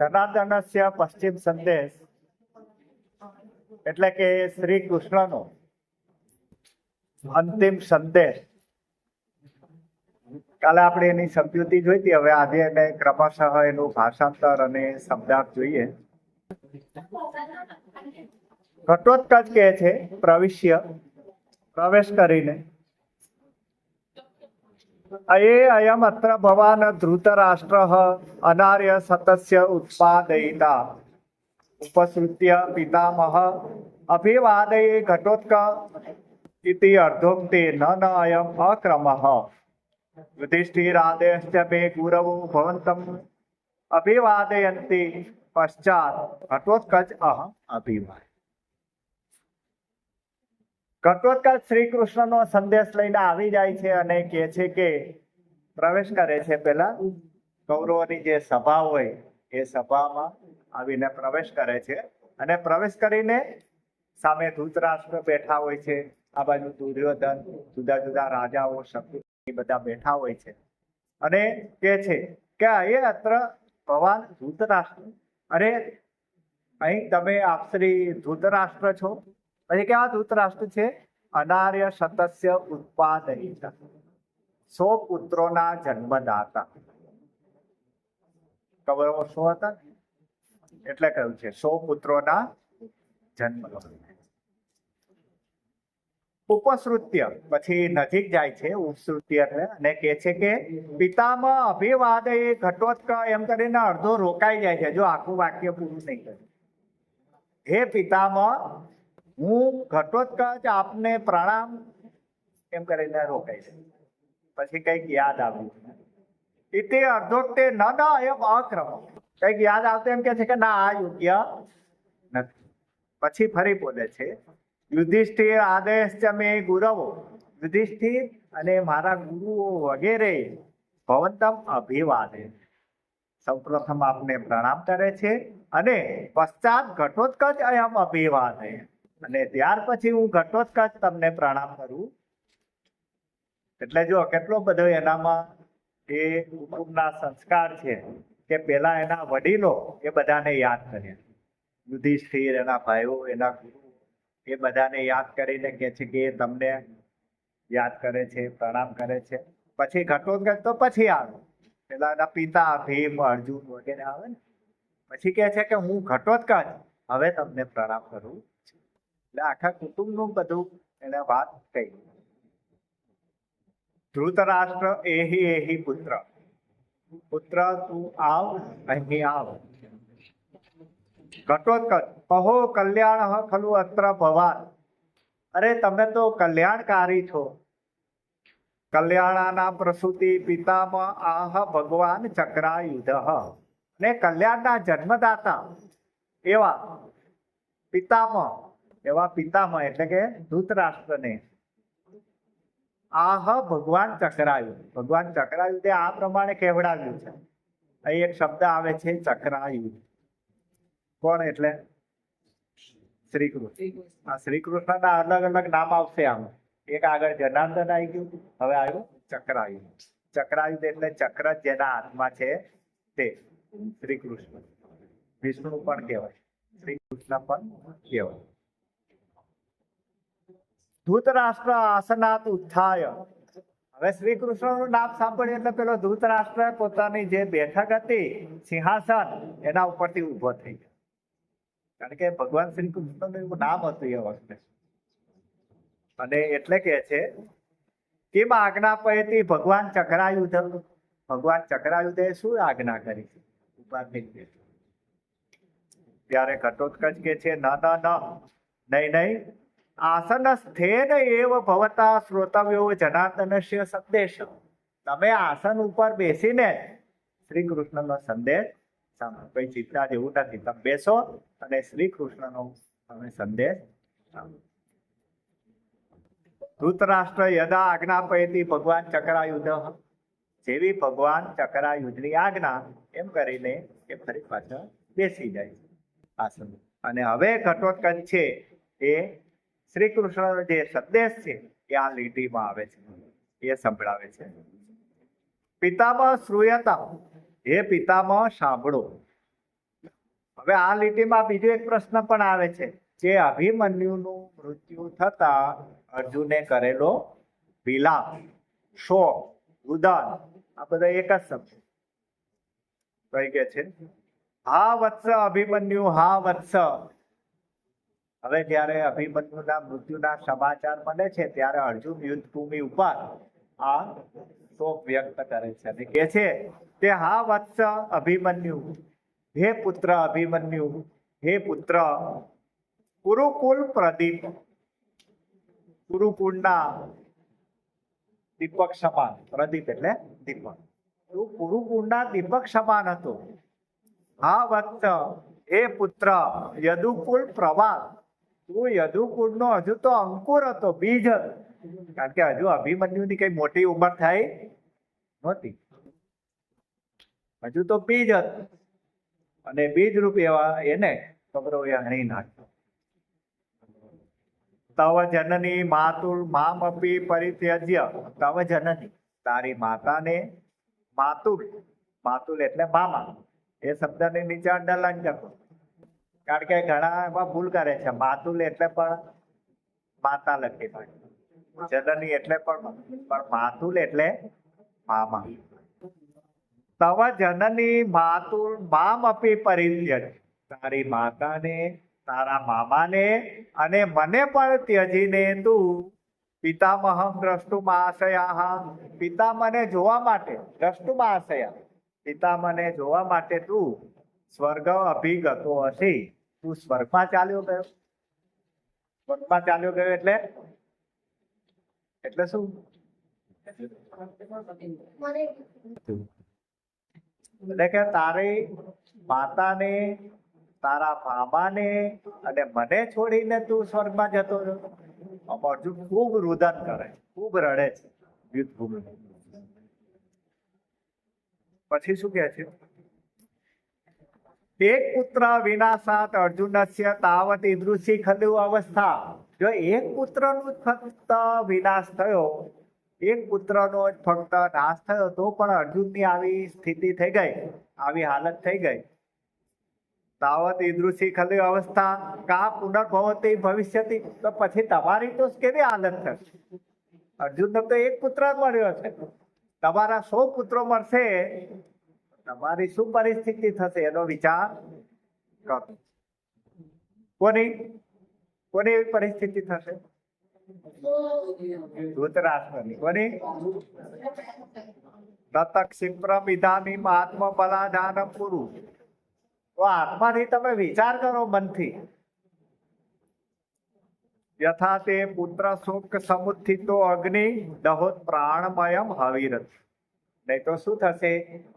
ધનાધનસ્ય પશ્ચિમ સંદેશ. એટલે કે શ્રી કૃષ્ણનો અંતિમ સંદેશ. કાલે આપણે એની સમજૂતી જોઈ હતી હવે આજે એને ક્રમશઃ એનું ભાષાંતર અને શબ્દાર્થ જોઈએ. ઘટોત્કચ કહે છે, પ્રવિશ્ય, પ્રવેશ કરીને. અયે અયમ અત્ર ભવાન ધૃતરાષ્ટ્ર અનાર્ય સતસ્ય ઉત્પાદયિતા ઉપસૃત્ય પિતામહ અભિવાદયે ઘટોત્ક ઇતિ અર્ધોક્તે ન ન અયમ અક્રમઃ યુધિષ્ઠિરાદયશ્ચ મે ગુરવો ભવંતમ અભિવાદયન્તિ પશ્ચાત ઘટોત્કચ અહમ અભિવાદ ઘટોત્કચ શ્રી કૃષ્ણનો સંદેશ લઈને આવી જાય છે અને કહે છે કે પ્રવેશ કરે છે પેલા કૌરવોની જે સભા હોય એ સભામાં આવીને પ્રવેશ કરે છે અને પ્રવેશ કરીને સામે ધૂતરાષ્ટ્ર બેઠા હોય છે. આ બાજુ દુર્યોધન, જુદા જુદા રાજાઓ, શક્તિ બધા બેઠા હોય છે. અને કે છે કે એ અત્ર ભગવાન ધૂતરાષ્ટ્ર. અરે અહીં તમે આપશ્રી ધૂતરાષ્ટ્ર છો? પછી કેવા ધૂતરાષ્ટ્ર છે? અનાર્ય સતસ્ય ઉત્પાદયિતા. સો પુત્રોના જન્મદાતા કૌરવો સો હતા? એટલે કહ્યું છે સો પુત્રોના જન્મ. ઉપસૃત્ય, પછી નજીક જાય છે ઉપસૃત્ય અને કે છે કે પિતામાં અભિવાદ એ ઘટોત્ક એમ કરીને અડધો રોકાઈ જાય છે, જો આખું વાક્ય પૂરું નહીં કરે હે પિતામાં હું ઘટોત્કચ આપને પ્રણામ એમ કરીને રોકાઈ છે પછી કંઈક યાદ આવ્યું ઇતે અર્ધોક્તે ન ન એમ અક્રમ કંઈક યાદ આવતું એમ કે છે કે ના, આ યોગ્ય નથી. પછી ફરી બોલે છે, યુધિષ્ઠિર આદેશ ચમે ગુરવો. યુધિષ્ઠિર અને મારા ગુરુઓ વગેરે ભવંતમ અભિવાદે. સૌપ્રથમ આપને પ્રણામ કરે છે અને પશ્ચાત ઘટોત્કચ અયમ અભિવાદે. અને ત્યાર પછી હું ઘટોત્કચ તમને પ્રણામ કરું. એટલે જો કેટલો બધો એનામાં એ કુટુંબના સંસ્કાર છે કે પેલા એના વડીલો એ બધાને યાદ કર્યા. યુધિષ્ઠિર, એના ભાઈઓ, એના ગુરુ એ બધાને યાદ કરીને કે છે કે એ તમને યાદ કરે છે, પ્રણામ કરે છે. પછી ઘટોત્કચ તો પછી આવે. પેલા એના પિતા, ભીમ, અર્જુન વગેરે આવે ને. પછી કહે છે કે હું ઘટોત્કચ હવે તમને પ્રણામ કરું. એટલે આખા કુટુંબનું બધું એને વાત કહી ધૃતરાષ્ટ્ર એહી એહી પુત્ર પુત્ર તું આવ અહીં આવ ઘટોત્કચ કહો કલ્યાણ ખલુ અત્ર ભવાન અરે તમે તો કલ્યાણકારી છો કલ્યાણાના પ્રસૂતિ પિતામાં આહ ભગવાન ચક્રાયુધ ને કલ્યાણના જન્મદાતા એવા પિતામાં એવા પિતામાં એટલે કે ધૃતરાષ્ટ્રને. આહ ભગવાન ચક્રાયુ. ભગવાન ચક્રાયુ તે આ પ્રમાણે કહેવડાવ્યું છે. અહીં એક શબ્દ આવે છે ચક્રાયુ. કોણ એટલે? શ્રી કૃષ્ણ આ શ્રી કૃષ્ણના અલગ અલગ નામ આવશે આમ. એક આગળ જનાર્દન આવી ગયું હવે આવ્યું ચક્રાયુ. ચક્રાયુધ એટલે ચક્ર જેના હાથમાં છે તે. શ્રી કૃષ્ણ વિષ્ણુ પણ કહેવાય. શ્રી કૃષ્ણ પણ કહેવાય. ધૂતરાષ્ટ્ર આસનાત ઉત્થાય હવે શ્રી કૃષ્ણનું નામ સાંભળ્યું એટલે પેલો ધૂતરાષ્ટ્ર પોતાની જે બેઠક હતી, સિંહાસન, એના ઉપરથી ઊભો થઈ ગયો. કારણ કે ભગવાન શ્રી કૃષ્ણનું નામ હતું એ વખતે. અને એટલે કે છે, કેમ આજ્ઞા પૈતી ભગવાન ચક્રાયુધ? ભગવાન ચક્રાયુધે શું આજ્ઞા કરી? ઉપાધિ ત્યારે ઘટોત્કચ કે છે ન ન, નહીં નહીં આસન સ્થેન એવ ભવતા શ્રોતવ્યો જનાર્દનસ્ય સંદેશ. તમે આસન ઉપર બેસીને શ્રી કૃષ્ણનો સંદેશ સાંભળો. કઈ ચિંતા જેવું નથી. તમે બેસો અને શ્રી કૃષ્ણનો તમે સંદેશ ધૃતરાષ્ટ્ર યદા આજ્ઞાપયતી ભગવાન ચક્રાયુધ. જેવી ભગવાન ચક્રાયુધની આજ્ઞા એમ કરીને એ ફરી પાછા બેસી જાય આસન. અને હવે ઘટોત્કચ છે એ શ્રી કૃષ્ણનો જે સંદેશ છે, એ આ લીટીમાં આવે છે. એ સંભળાવે છે. પિતામાં શ્રુયતા. હે પિતામાં સાંભળો. હવે આ લીટીમાં બીજો એક પ્રશ્ન પણ આવે છે. જે અભિમન્યુનું મૃત્યુ થતા અર્જુને કરેલો વિલાપ, શોક ઉદાન આ બધા એક જ શબ્દ કઈ કે છે. હા વત્સ અભિમન્યુ, હા વત્સ. હવે જ્યારે અભિમન્યુના મૃત્યુના સમાચાર મળે છે, ત્યારે અર્જુન યુદ્ધ ભૂમિ ઉપર આ શોક વ્યક્ત કરે છે અને કે છે, તે હા વત્સ અભિમન્યુ. હે પુત્ર અભિમન્યુ. હે પુત્ર. કુરુકુલ પ્રદીપ. કુરુકુળના દીપક સમાન. પ્રદીપ એટલે દીપક. તું કુરુકુળના દીપક સમાન હતો. હા વત્સ. હે પુત્ર. યદુકુલ પ્રવાસ તું યદુકુળનો હજુ તો અંકુર હતો, બીજ. કારણ કે હજુ અભિમન્યુની કઈ મોટી ઉંમર થાય નહોતી. હજુ તો બીજ હતું. અને બીજ રૂપ એવા એને કૌરવે હણી નાખ્યો. તવ જનની માતુલ મામપી પરિત્યજ્ય. તવ જનની. તારી માતાને માતુલ. માતુલ એટલે મામા. એ શબ્દની નીચે અંડરલાઈન કરતો કારણ કે ઘણા એમાં ભૂલ કરે છે. માતુલ એટલે પણ માતા લખી પડે જનની એટલે પણ પણ માતુલ એટલે મામા. તવ જનની માતુલ મામ અપી પરિત્ય તારી માતાને, તારા મામાને અને મને પણ ત્યજીને તું પિતામહમ દ્રષ્ટુમાશયા પિતા મને જોવા માટે દ્રષ્ટુમાશયા પિતા મને જોવા માટે તું સ્વર્ગ અભિગતો હશે. તું સ્વર્ગમાં ચાલ્યો ગયો. સ્વર્ગમાં ચાલ્યો ગયો એટલે? એટલે શું? એટલે કે તારી માતાને, તારા મામાને અને મને છોડીને તું સ્વર્ગમાં જતો રહ્યો. અર્જુન ખૂબ રુદન કરે, ખૂબ રડે છે યુદ્ધ ભૂમિ પછી શું કહે છે? એક પુત્ર વિનાશાત અર્જુનસ્ય તાવત ઈદૃશી ખલુ અવસ્થા. જો એક પુત્રનો જ ફક્ત વિનાશ થયો એક પુત્રનો જ ફક્ત નાશ થયો, તો પણ અર્જુનની આવી સ્થિતિ થઈ ગઈ, આવી હાલત થઈ ગઈ. તાવત ઈદૃશી ખલુ અવસ્થા કા પુનર્ભવતી ભવિષ્યથી તો પછી તમારી તો કેવી હાલત થશે? અર્જુનને તો એક પુત્ર જ મળ્યો છે. તમારા સો પુત્રો મળશે તમારી શું પરિસ્થિતિ થશે એનો વિચાર કરો. કોની કોની એવી પરિસ્થિતિ થશે? પુરુ તો આત્માથી તમે વિચાર કરો મનથી. યથા તે પુત્ર શોક સમુત્થિતો અગ્નિ દહોત પ્રાણમયમ હવિરત. નહીં તો શું થશે?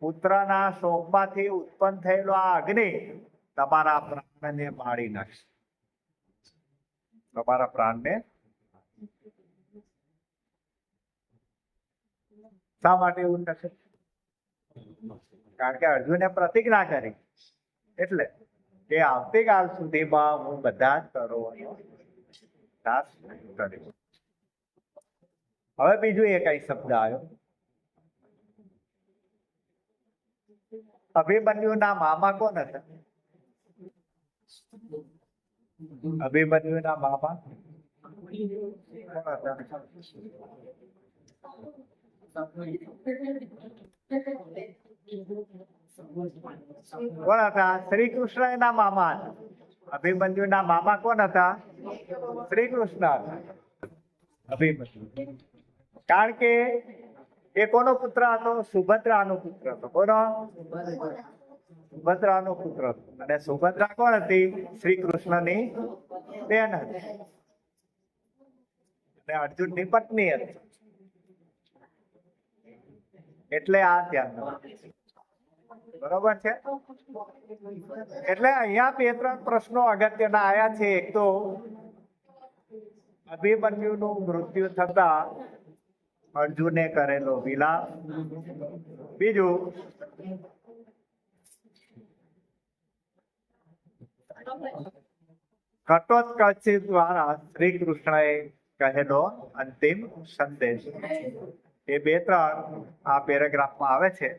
પુત્રના શોકમાંથી ઉત્પન્ન થયેલો આ અગ્નિ તમારા પ્રાણને બાળી નાખશે. તમારા પ્રાણને શા માટે એવું થશે? કારણ કે અર્જુને પ્રતિજ્ઞા કરી. એટલે કે આવતીકાલ સુધીમાં હું બધા જ કરીશ હવે બીજું એક કઈ શબ્દ આવ્યો. અભિમન્યુના મામા કોણ હતા? અભિમન્યુના મામા? કોણ હતા? શ્રી કૃષ્ણ એના મામા. અભિમન્યુ ના મામા કોણ હતા? શ્રી કૃષ્ણ હતા. અભિમન્યુ. કારણ કે એ કોનો પુત્ર હતો? સુભદ્રાનો પુત્ર હતો. કોનો? સુભદ્રાનો પુત્ર હતો. અને સુભદ્રા કોણ હતી? શ્રી કૃષ્ણની બેન હતી. અને અર્જુનની પત્ની હતી. એટલે આ ધ્યાન બરોબર છે? એટલે અહીંયા બે ત્રણ પ્રશ્નો અગત્યના આયા છે. એક તો અભિમન્યુનું મૃત્યુ થતા અર્જુને કરેલો વિલાપ. બીજું. ઘટોત્કચિત દ્વારા શ્રી કૃષ્ણએ કહેલો અંતિમ સંદેશ. એ બે ત્રણ આ પેરેગ્રાફમાં આવે છે.